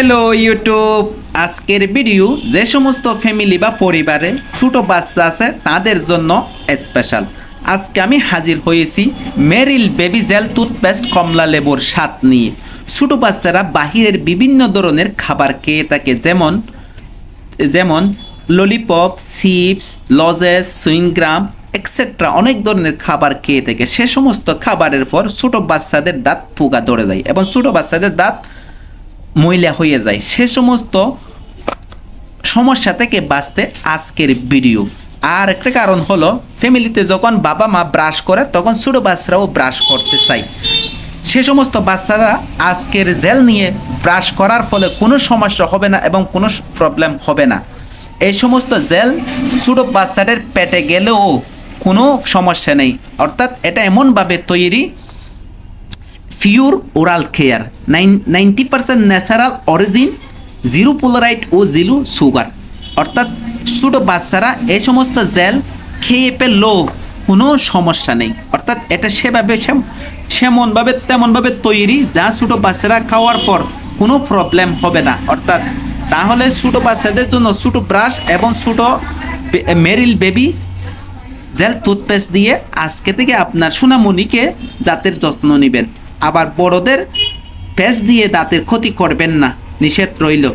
Hello YouTube, আজকের video যে সমস্ত ফ্যামিলি বা পরিবারে ছোট বাচ্চা আছে তাদের জন্য স্পেশাল আজকে আমি হাজির হয়েছি মেরিল বেবি জেল টুথপেস্ট কমলা লেবুর স্বাদ নিয়ে। ছোট বাচ্চারা বাহিরের বিভিন্ন ধরনের খাবার খেয়ে থাকে, যেমন যেমন lollipop chips lozenges chewing gum et cetera অনেক ধরনের খাবার খেয়ে থাকে। সে সমস্ত খাবারের পর ছোট বাচ্চাদের দাঁত পোকা ধরে যায় এবং ছোট বাচ্চাদের দাঁত ময়লা হয়ে যায়। সে সমস্ত সমস্যা থেকে বাঁচতে আজকের ভিডিও আর একটা কারণ হলো ফ্যামিলিতে যখন বাবা মা ব্রাশ করে, তখন ছোটো বাচ্চারাও ব্রাশ করতে চায়। সে সমস্ত বাচ্চারা আজকের জেল নিয়ে ব্রাশ করার ফলে কোনো সমস্যা হবে না এবং কোনো প্রবলেম হবে না। এই সমস্ত জেল ছোটো বাচ্চাদের পেটে গেলেও কোনো সমস্যা নেই। অর্থাৎ এটা এমনভাবে তৈরি pure oral care nine ninety percent natural origin zero fluoride ও জিরো সুগার অর্থাৎ ছোটো বাচ্চারা এই সমস্ত জেল খেয়ে পেলেও কোনো সমস্যা নেই। অর্থাৎ এটা সেভাবে সেম- সেমনভাবে, তেমনভাবে তৈরি, যা ছোটো বাচ্চারা খাওয়ার পর কোনো প্রবলেম হবে না। অর্থাৎ তাহলে ছোটো বাচ্চাদের জন্য ছোটো ব্রাশ এবং ছোটো মেরিল বেবি জেল টুথপেস্ট দিয়ে আজকে থেকে আপনার সোনামণিকে জাতের যত্ন নেবেন। আবার বড়দের পেঁচ দিয়ে দাঁতের ক্ষতি করবেন না। নিষেধ রইল।